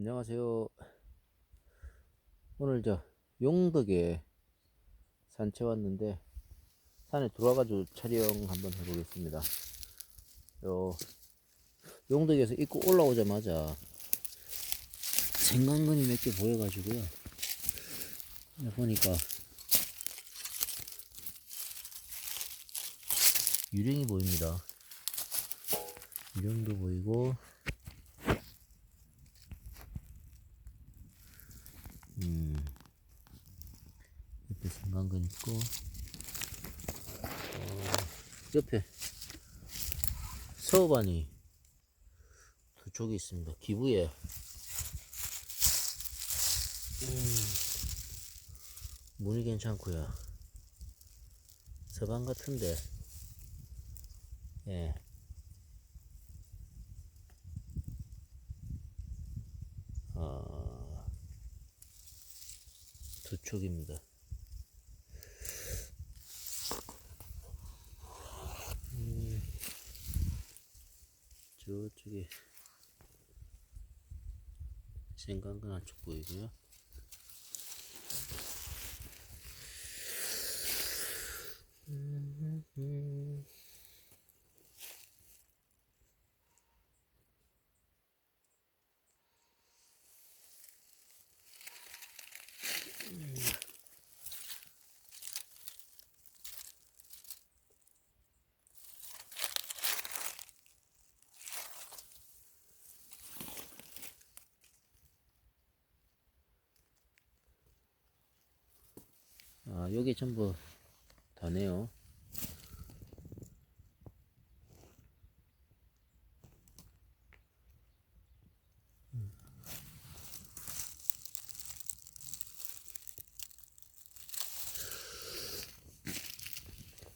안녕하세요. 오늘 저 용덕에 산채 왔는데 산에 들어와가지고 촬영 한번 해보겠습니다. 요 용덕에서 입구 올라오자마자 생강근이 몇 개 보여가지고요. 보니까 유령이 보입니다. 유령도 보이고 옆에 생강근 있고, 어, 옆에 서반이 두 쪽이 있습니다. 기부에, 음, 문이 괜찮고요. 서반 같은데, 예. 어, 두 쪽입니다. 저쪽에 생강근 한쪽 보이고요. 아, 여기 전부 다네요.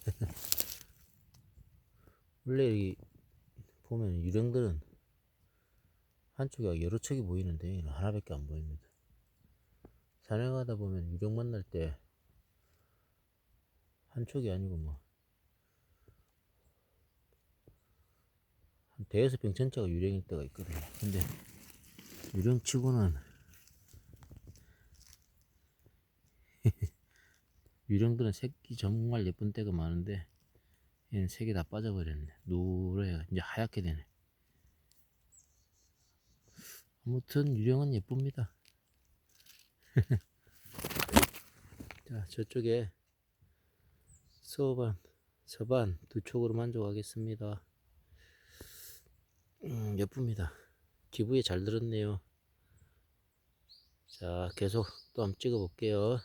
원래 여기 보면 유령들은 한쪽에 여러 척이 보이는데 하나밖에 안 보입니다. 산에 가다 보면 유령 만날 때 한쪽이 아니고 뭐 한 대여섯 병 전체가 유령일 때가 있거든요. 근데 유령치고는 유령들은 색이 정말 예쁜 때가 많은데 얘는 색이 다 빠져버렸네. 누래요. 이제 하얗게 되네. 아무튼 유령은 예쁩니다. 자, 저쪽에 서반, 서반 두 촉으로 만족하겠습니다. 음, 예쁩니다. 기부에 잘 들었네요. 자, 계속 또 한번 찍어 볼게요.